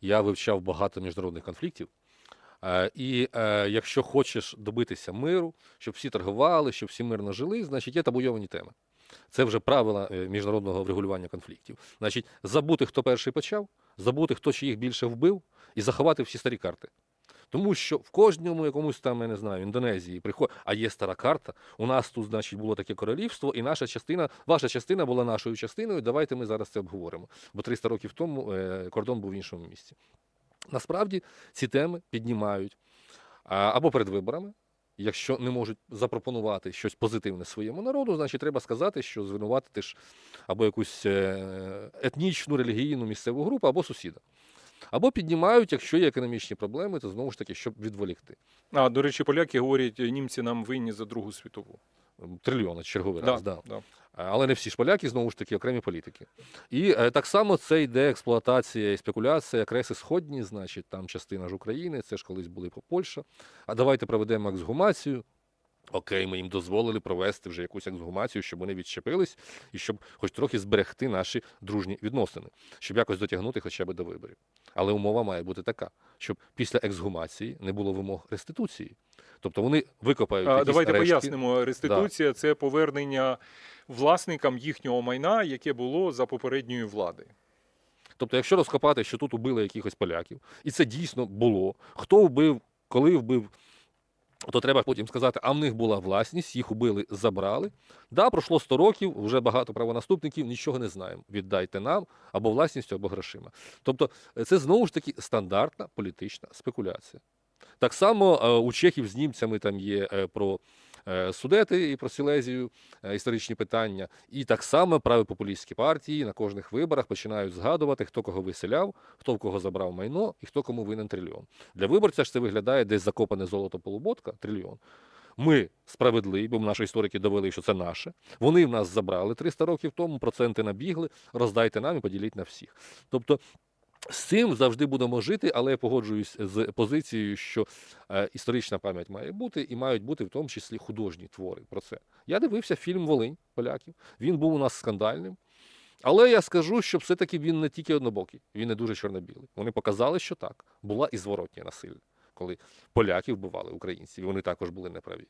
Я вивчав багато міжнародних конфліктів. Е, І е, якщо хочеш добитися миру, щоб всі торгували, щоб всі мирно жили, значить є табуйовані теми. Це вже правила е, міжнародного врегулювання конфліктів. Значить, забути, хто перший почав, забути, хто чи їх більше вбив, і заховати всі старі карти. Тому що в кожному якомусь там, я не знаю, Індонезії приходить, а є стара карта. У нас тут, значить, було таке королівство, і наша частина, ваша частина була нашою частиною. Давайте ми зараз це обговоримо. Бо 300 років тому е, кордон був в іншому місці. Насправді ці теми піднімають або перед виборами. Якщо не можуть запропонувати щось позитивне своєму народу, значить треба сказати, що звинуватити ж або якусь е, етнічну, релігійну місцеву групу, або сусіда. Або піднімають, якщо є економічні проблеми, то знову ж таки, щоб відволікти. А, до речі, поляки говорять, німці нам винні за Другу світову. Трильйона черговий Да, раз. Да. да. Але не всі ж поляки, знову ж таки, окремі політики. І е, так само це йде експлуатація і спекуляція, креси сходні, значить, там частина ж України, це ж колись були по Польща. А давайте проведемо ексгумацію. Окей, ми їм дозволили провести вже якусь ексгумацію, щоб вони відчепились і щоб хоч трохи зберегти наші дружні відносини, щоб якось дотягнути хоча б до виборів. Але умова має бути така, щоб після ексгумації не було вимог реституції. Тобто вони викопають А, якісь давайте рештки. пояснимо. Реституція це повернення власникам їхнього майна, яке було за попередньої влади. Тобто, якщо розкопати, що тут убили якихось поляків, і це дійсно було, хто вбив, коли вбив, то треба потім сказати, а в них була власність, їх убили, забрали. Да, пройшло 100 років, вже багато правонаступників, нічого не знаємо. Віддайте нам або власністю, або грошима. Тобто, е, це знову ж таки стандартна політична спекуляція. Так само е, у чехів з німцями там є е, про судети і про Сілезію е, історичні питання. І так само праві популістські партії на кожних виборах починають згадувати, хто кого виселяв, хто в кого забрав майно і хто кому винен трильйон. Для виборця ж це виглядає десь закопане золото полуботка, трильйон. Ми справедливі, бо наші історики довели, що це наше. Вони в нас забрали 300 років тому, проценти набігли, роздайте нам і поділіть на всіх. Тобто з цим завжди будемо жити, але я погоджуюсь з позицією, що е, історична пам'ять має бути, і мають бути в тому числі художні твори про це. Я дивився фільм Волинь поляків. Він був у нас скандальним. Але я скажу, що все-таки він не тільки однобокий, він не дуже чорно-білий. Вони показали, що так, була і зворотня насилля, коли поляки вбивали українців, і вони також були неправі.